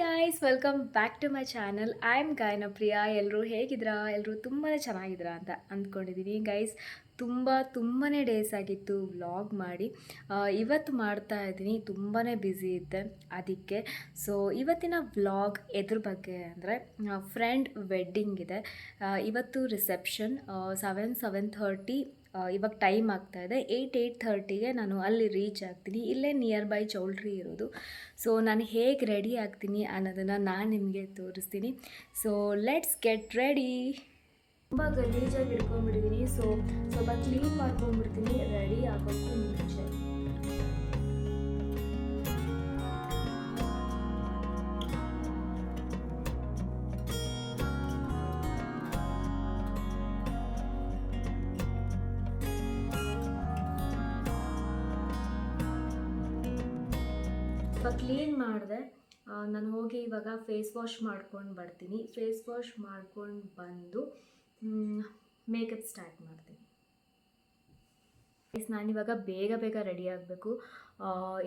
Guys welcome back to my channel I am Gayana Priya ಎಲ್ಲರೂ ಹೇಗಿದ್ರಾ ಎಲ್ಲರೂ ತುಂಬಾ ಚೆನ್ನಾಗಿದ್ರಾ ಅಂತ ಅಂದ್ಕೊಂಡಿದ್ದೀನಿ. ಗೈಸ್ ತುಂಬ ತುಂಬಾ ಡೇಸ್ ಆಗಿತ್ತು ವ್ಲಾಗ್ ಮಾಡಿ. ಇವತ್ತು ಮಾಡ್ತಾ ಇದ್ದೀನಿ. ತುಂಬಾ ಬ್ಯುಸಿ ಇದ್ದೆ ಅದಕ್ಕೆ. ಸೊ ಇವತ್ತಿನ ವ್ಲಾಗ್ ಎದ್ರ ಬಗ್ಗೆ ಅಂದರೆ ಫ್ರೆಂಡ್ ವೆಡ್ಡಿಂಗ್ ಇದೆ. ಇವತ್ತು ರಿಸೆಪ್ಷನ್ ಸೆವೆನ್ ಸೆವೆನ್ ಥರ್ಟಿ ಇವಾಗ ಟೈಮ್ ಆಗ್ತಾ ಇದೆ. ಏಯ್ಟ್ ಏಯ್ಟ್ ಥರ್ಟಿಗೆ ನಾನು ಅಲ್ಲಿ ರೀಚ್ ಆಗ್ತೀನಿ. ಇಲ್ಲೇ ನಿಯರ್ ಬೈ ಚೌಲ್ಟ್ರಿ ಇರೋದು. ಸೊ ನಾನು ಹೇಗೆ ರೆಡಿ ಆಗ್ತೀನಿ ಅನ್ನೋದನ್ನು ನಾನು ನಿಮಗೆ ತೋರಿಸ್ತೀನಿ. ಸೊ ಲೆಟ್ಸ್ ಗೆಟ್ ರೆಡಿ ತುಂಬ ಗಲೀಜಾಗಿ ಇಟ್ಕೊಂಡ್ಬಿಟ್ಟಿದ್ದೀನಿ ಸೊ ಸ್ವಲ್ಪ ಕ್ಲೀನ್ ಮಾಡ್ಕೊಂಡ್ಬಿಡ್ತೀನಿ. ರೆಡಿ ಆಗೋಕ್ಕೂ ಮುಂಚೆ. ಸ್ವಲ್ಪ ಕ್ಲೀನ್ ಮಾಡಿದೆ. ನಾನು ಹೋಗಿ ಇವಾಗ ಫೇಸ್ ವಾಶ್ ಮಾಡ್ಕೊಂಡು ಬರ್ತೀನಿ. ಫೇಸ್ ವಾಶ್ ಮಾಡ್ಕೊಂಡು ಬಂದು ಮೇಕಪ್ ಸ್ಟಾರ್ಟ್ ಮಾಡ್ತೀನಿ. ನಾನು ನಾನಿವಾಗ ಬೇಗ ಬೇಗ ರೆಡಿ ಆಗಬೇಕು.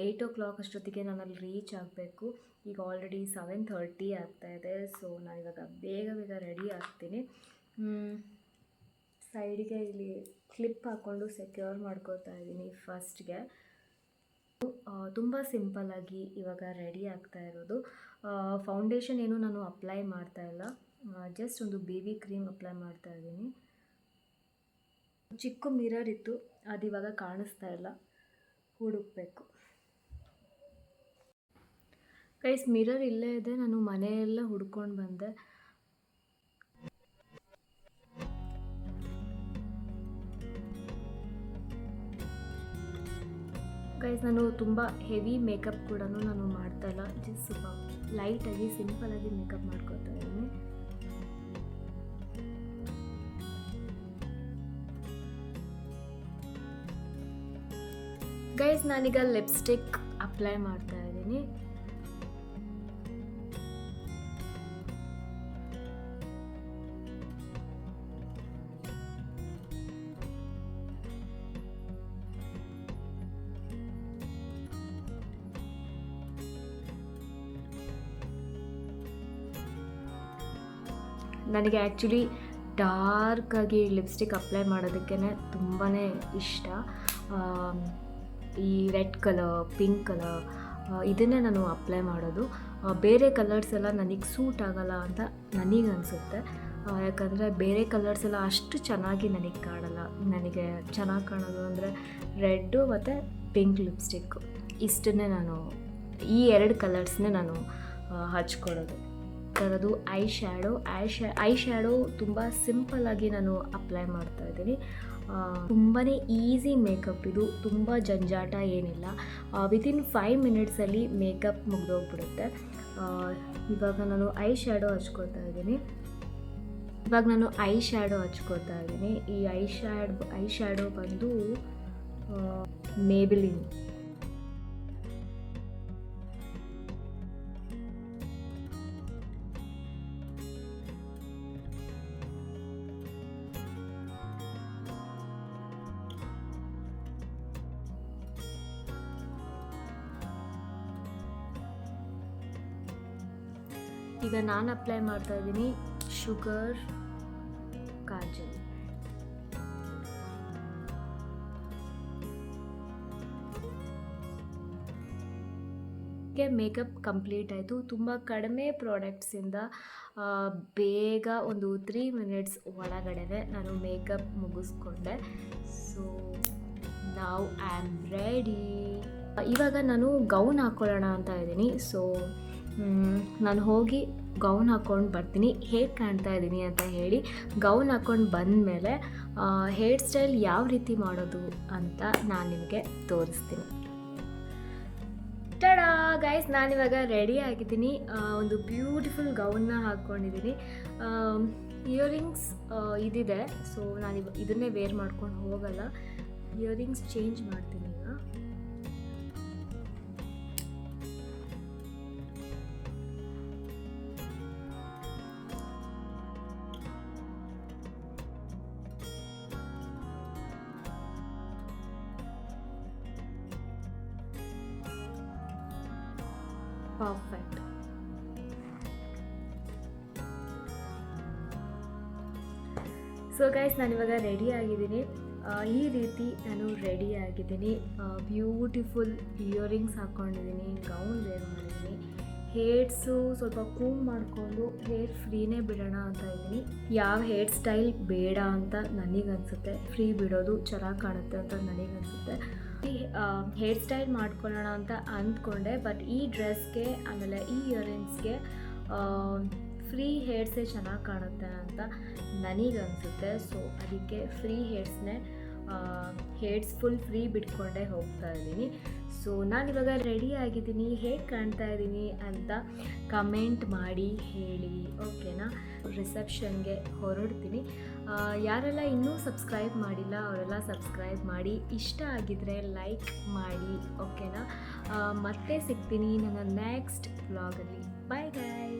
ಏಯ್ಟ್ ಓ ಕ್ಲಾಕ್ ಅಷ್ಟೊತ್ತಿಗೆ ನಾನು ಅಲ್ಲಿ ರೀಚ್ ಆಗಬೇಕು. ಈಗ ಆಲ್ರೆಡಿ ಸೆವೆನ್ ಥರ್ಟಿ ಆಗ್ತಾ ಇದೆ ಸೊ ನಾನಿವಾಗ ಬೇಗ ಬೇಗ ರೆಡಿ ಆಗ್ತೀನಿ. ಸೈಡಿಗೆ ಇಲ್ಲಿ ಕ್ಲಿಪ್ ಹಾಕ್ಕೊಂಡು ಸೆಕ್ಯೂರ್ ಮಾಡ್ಕೋತಾ ಇದ್ದೀನಿ ಫಸ್ಟ್ಗೆ ತುಂಬ ಸಿಂಪಲ್ಲಾಗಿ ಇವಾಗ ರೆಡಿ ಆಗ್ತಾ ಇರೋದು. ಫೌಂಡೇಶನ್ ಏನು ನಾನು ಅಪ್ಲೈ ಮಾಡ್ತಾ ಇಲ್ಲ. ಜಸ್ಟ್ ಒಂದು ಬೇಬಿ ಕ್ರೀಮ್ ಅಪ್ಲೈ ಮಾಡ್ತಾ ಇದ್ದೀನಿ. ಚಿಕ್ಕ ಮಿರರ್ ಇತ್ತು, ಅದು ಇವಾಗ ಕಾಣಿಸ್ತಾ ಇಲ್ಲ. ಹುಡುಕ್ಬೇಕು. ಕೈಸ್ ಮಿರರ್ ಇಲ್ಲೇ ಇದೆ, ನಾನು ಮನೆಯೆಲ್ಲ ಹುಡ್ಕೊಂಡು ಬಂದೆ. ಗೈಸ್ ನಾನು ತುಂಬ ಹೆವಿ ಮೇಕಪ್ ಕೂಡ ನಾನು ಮಾಡ್ತಾ ಇಲ್ಲ. ಜಸ್ಟ್ ಸ್ವಲ್ಪ ಲೈಟಾಗಿ ಸಿಂಪಲಾಗಿ ಮೇಕಪ್ ಮಾಡ್ಕೊತಾ ಇದ್ದೀನಿ. ಗೈಸ್ ನಾನೀಗ ಲಿಪ್ಸ್ಟಿಕ್ ಅಪ್ಲೈ ಮಾಡ್ತಾ ಇದ್ದೀನಿ. ನನಗೆ ಆ್ಯಕ್ಚುಲಿ ಡಾರ್ಕಾಗಿ ಲಿಪ್ಸ್ಟಿಕ್ ಅಪ್ಲೈ ಮಾಡೋದಕ್ಕೇ ತುಂಬಾ ಇಷ್ಟ. ಈ ರೆಡ್ ಕಲರ್, ಪಿಂಕ್ ಕಲರ್ ಇದನ್ನೇ ನಾನು ಅಪ್ಲೈ ಮಾಡೋದು. ಬೇರೆ ಕಲರ್ಸ್ ಎಲ್ಲ ನನಗೆ ಸೂಟ್ ಆಗಲ್ಲ ಅಂತ ನನಗೆ ಅನಿಸುತ್ತೆ. ಯಾಕಂದರೆ ಬೇರೆ ಕಲರ್ಸ್ ಎಲ್ಲ ಅಷ್ಟು ಚೆನ್ನಾಗಿ ನನಗೆ ಕಾಣಲ್ಲ. ನನಗೆ ಚೆನ್ನಾಗಿ ಕಾಣೋದು ಅಂದರೆ ರೆಡ್ಡು ಮತ್ತು ಪಿಂಕ್ ಲಿಪ್ಸ್ಟಿಕ್ಕು ಇಷ್ಟನ್ನೇ ನಾನು, ಈ ಎರಡು ಕಲರ್ಸ್ನೇ ನಾನು ಹಚ್ಕೊಳ್ಳೋದು. ಥರದ್ದು eye shadow eye ಶ್ಯಾ eye shadow ತುಂಬ ಸಿಂಪಲ್ಲಾಗಿ ನಾನು ಅಪ್ಲೈ ಮಾಡ್ತಾ ಇದ್ದೀನಿ. ತುಂಬಾ ಈಸಿ ಮೇಕಪ್ ಇದು, ತುಂಬ ಜಂಜಾಟ ಏನಿಲ್ಲ. ವಿತಿನ್ ಫೈವ್ ಮಿನಿಟ್ಸಲ್ಲಿ ಮೇಕಪ್ ಮುಗಿದೋಗ್ಬಿಡುತ್ತೆ. ಇವಾಗ ನಾನು ಐ ಶ್ಯಾಡೋ ಹಚ್ಕೊತಾ ಇದ್ದೀನಿ. ಇವಾಗ ನಾನು ಐ ಶ್ಯಾಡೋ ಹಚ್ಕೊತಾ ಇದ್ದೀನಿ. ಈ ಐ ಶ್ಯಾಡ್ ಐ ಶ್ಯಾಡೋ ಬಂದು ಮೇಬಿಲಿನ್ ಈಗ ನಾನು ಅಪ್ಲೈ ಮಾಡ್ತಾ ಇದ್ದೀನಿ ಶುಗರ್ ಕಾಜಲ್. ಮೇಕಪ್ ಕಂಪ್ಲೀಟ್ ಆಯಿತು. ತುಂಬ ಕಡಿಮೆ ಪ್ರಾಡಕ್ಟ್ಸಿಂದ ಬೇಗ ಒಂದು ತ್ರೀ ಮಿನಿಟ್ಸ್ ಒಳಗಡೆ ನಾನು ಮೇಕಪ್ ಮುಗಿಸ್ಕೊಂಡೆ. ಸೊ ನಾವು ಐ ರೆಡಿ ಇವಾಗ ನಾನು ಗೌನ್ ಹಾಕ್ಕೊಳ್ಳೋಣ ಅಂತ ಇದ್ದೀನಿ. ಸೊ ನಾನು ಹೋಗಿ ಗೌನ್ ಹಾಕ್ಕೊಂಡು ಬರ್ತೀನಿ. ಹೇಗೆ ಕಾಣ್ತಾ ಇದ್ದೀನಿ ಅಂತ ಹೇಳಿ ಗೌನ್ ಹಾಕ್ಕೊಂಡು ಬಂದಮೇಲೆ ಹೇರ್ ಸ್ಟೈಲ್ ಯಾವ ರೀತಿ ಮಾಡೋದು ಅಂತ ನಾನು ನಿಮಗೆ ತೋರಿಸ್ತೀನಿ. ಟಡಾ ಗೈಸ್ ನಾನಿವಾಗ ರೆಡಿ ಆಗಿದ್ದೀನಿ. ಒಂದು ಬ್ಯೂಟಿಫುಲ್ ಗೌನ್ನ ಹಾಕ್ಕೊಂಡಿದ್ದೀನಿ. ಇಯರಿಂಗ್ಸ್ ಇದಿದೆ. ಸೊ ನಾನು ಇದನ್ನೇ ವೇರ್ ಮಾಡ್ಕೊಂಡು ಹೋಗಲ್ಲ. ಇಯರಿಂಗ್ಸ್ ಚೇಂಜ್ ಮಾಡ್ತೀನಿ. perfect. ಸೊ ಗೈಸ್ ನಾನಿವಾಗ ರೆಡಿ ಆಗಿದ್ದೀನಿ. ಈ ರೀತಿ ನಾನು ರೆಡಿ ಆಗಿದ್ದೀನಿ. ಬ್ಯೂಟಿಫುಲ್ ಇಯರಿಂಗ್ಸ್ ಹಾಕ್ಕೊಂಡಿದ್ದೀನಿ ಗೌನ್ ವೇರ್ ಮಾಡಿದ್ದೀನಿ. ಹೇರ್ಸು ಸ್ವಲ್ಪ ಕೂಮ್ ಮಾಡಿಕೊಂಡು ಹೇರ್ ಫ್ರೀನೇ ಬಿಡೋಣ ಅಂತ ಇದ್ದೀನಿ. ಯಾವ ಹೇರ್ ಸ್ಟೈಲ್ ಬೇಡ ಅಂತ ನನಗನ್ಸುತ್ತೆ. ಫ್ರೀ ಬಿಡೋದು ಚೆನ್ನಾಗಿ ಕಾಣುತ್ತೆ ಅಂತ ನನಗನ್ಸುತ್ತೆ. ಹೇರ್ ಸ್ಟೈಲ್ ಮಾಡ್ಕೊಳ್ಳೋಣ ಅಂತ ಅಂದ್ಕೊಂಡೆ ಬಟ್ ಈ ಡ್ರೆಸ್ಗೆ ಆಮೇಲೆ ಈ ಇಯರಿಂಗ್ಸ್ಗೆ ಫ್ರೀ ಹೇರ್ಸೇ ಚೆನ್ನಾಗಿ ಕಾಣುತ್ತೆ ಅಂತ ನನಗನ್ಸುತ್ತೆ. ಸೊ ಅದಕ್ಕೆ ಫ್ರೀ ಹೇರ್ಸ್ನೇ ಹೇರ್ಸ್ ಫುಲ್ ಫ್ರೀ ಬಿಟ್ಕೊಂಡೇ ಹೋಗ್ತಾ ಇದ್ದೀನಿ. ಸೊ ಇವಾಗ ರೆಡಿ ಆಗಿದ್ದೀನಿ. ಹೇಗೆ ಕಾಣ್ತಾ ಇದ್ದೀನಿ ಅಂತ ಕಮೆಂಟ್ ಮಾಡಿ, ಹೇಳಿ. ಓಕೆನಾ ರಿಸೆಪ್ಷನ್ಗೆ ಹೊರಡ್ತೀನಿ. ಯಾರೆಲ್ಲ ಇನ್ನೂ ಸಬ್ಸ್ಕ್ರೈಬ್ ಮಾಡಿಲ್ಲ, ಅವರೆಲ್ಲ ಸಬ್ಸ್ಕ್ರೈಬ್ ಮಾಡಿ. ಇಷ್ಟ ಆಗಿದ್ರೆ ಲೈಕ್ ಮಾಡಿ. ಓಕೆನಾ ಮತ್ತೆ ಸಿಗ್ತೀನಿ ನನ್ನ ನೆಕ್ಸ್ಟ್ ಬ್ಲಾಗಲ್ಲಿ ಬಾಯ್ ಬಾಯ್